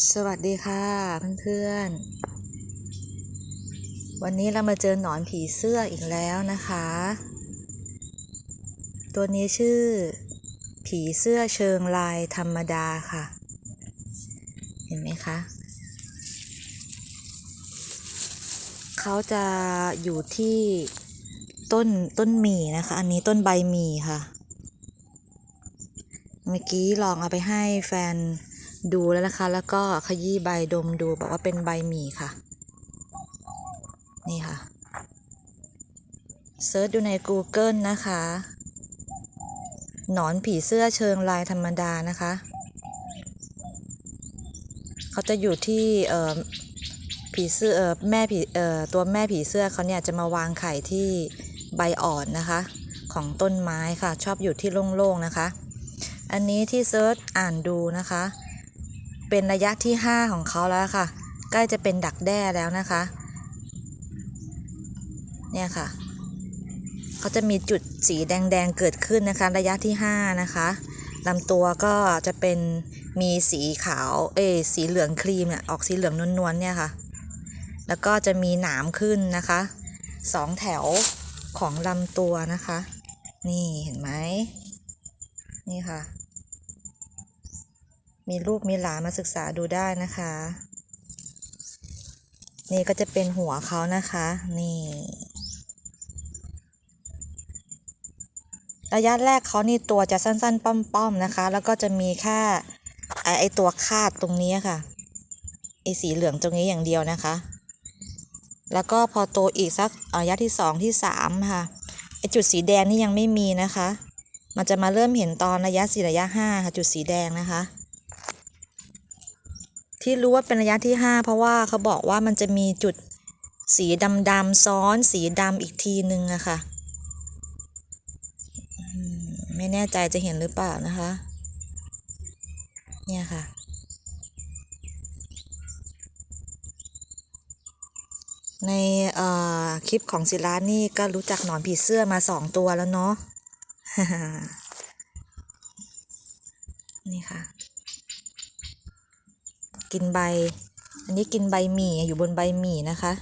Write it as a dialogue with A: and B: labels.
A: สวัสดีค่ะเพื่อนๆ วันนี้เรามาเจอหนอนผีเสื้ออีกแล้วนะคะ ตัวนี้ชื่อ ผีเสื้อเชิงลายธรรมดาค่ะ เห็นไหมคะ เขาจะอยู่ที่ต้นต้นหมี่นะคะ อันนี้ต้นใบหมี่ค่ะ เมื่อกี้ลองเอาไปให้แฟน ดูแล้วนะคะ แล้วก็ขยี้ใบดมดูบอกว่าเป็นใบหมี่ค่ะ นี่ค่ะเซิร์ชดูใน Google นะคะ หนอนผีเสื้อเชิงลายธรรมดานะคะ เขาจะอยู่ที่เอ่อผีเสื้อเอ่อแม่ผีเอ่อตัวแม่ผีเสื้อเขาเนี่ยจะมาวางไข่ที่ใบอ่อนนะคะ ของต้นไม้ค่ะ ชอบอยู่ที่โล่งๆนะคะ อันนี้ที่เซิร์ชอ่านดูนะคะ เป็นระยะที่ 5 ของเขาแล้วค่ะ ใกล้จะเป็นดักแด้แล้วนะคะ เนี่ยค่ะเขาจะมีจุดสีแดงๆเกิดขึ้นนะคะ ระยะที่ 5 นะคะลำตัวก็จะเป็นมีสีขาว เอสีเหลืองครีมเนี่ยออกสีเหลืองนวลๆเนี่ยค่ะ แล้วก็จะมีหนามขึ้นนะคะสองแถวของลำตัวนะคะ นี่เห็นไหมนี่ค่ะ มีรูปมีหลานมาศึกษาดูได้นะคะ นี่ก็จะเป็นหัวเขานะคะ นี่ระยะแรกเขานี่ตัวจะสั้นๆ ป้อมๆนะคะ แล้วก็จะมีแค่ไอไอตัวคาดตรงนี้ค่ะไอสีเหลืองตรงนี้อย่างเดียวนะคะ แล้วก็พอโตอีกสักระยะที่สองที่สามค่ะไอจุดสีแดงนี่ยังไม่มีนะคะ มันจะมาเริ่มเห็นตอนระยะสี่ระยะห้าค่ะจุดสีแดงนะคะ ที่รู้ว่าเป็นระยะที่ 5 เพราะว่าเขาบอกว่ามันจะมีจุดสีดำๆซ้อนสีดำอีกทีนึงอะค่ะ ไม่แน่ใจจะเห็นหรือเปล่านะคะ เนี่ยค่ะ ในคลิปของศิลานี่ก็รู้จักหนอนผีเสื้อมาสองตัวแล้วเนาะนี่ค่ะ กินใบ อันนี้กินใบหมี่อยู่บนใบหมี่นะคะ